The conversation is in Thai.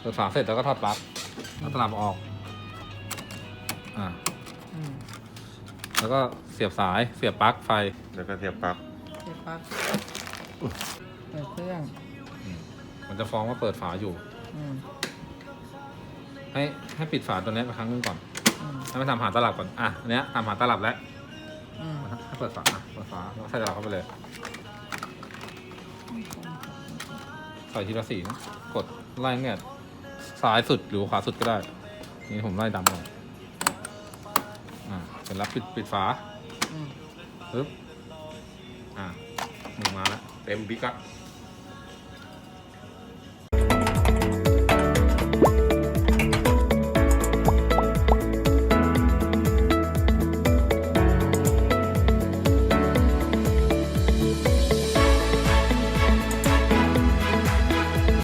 เปิดฝาเสร็จแล้วก็ทอดปลั๊กแล้วสลับออก อ่า อืมแล้วก็เสียบสายเสียบปลั๊กไฟ แล้วก็เสียบปลั๊กเสียบปลั๊กเปิดเครื่องมันจะฟ้องว่าเปิดฝาอยู่ อืมให้ให้ปิดฝาตัวเนี้ยไปครั้งหนึงก่อน อืมให้มันทำหาตลับก่อน อะอันเนี้ยทำหาตลับแล้วอืมให้เปิดฝาอะเปิดฝาแล้วใส่ตลับเข้าไปเลย ใส่ทีละสีนะกดไล่ตั้งแต่ซ้ายสุดหรือขวาสุดก็ได้ นี่ผมไล่ดำก่อนอ่าเสร็จแล้วปิดปิดฝาอืมปึ๊บอ่าหนึ่งมาแล้วเต็มพิกัด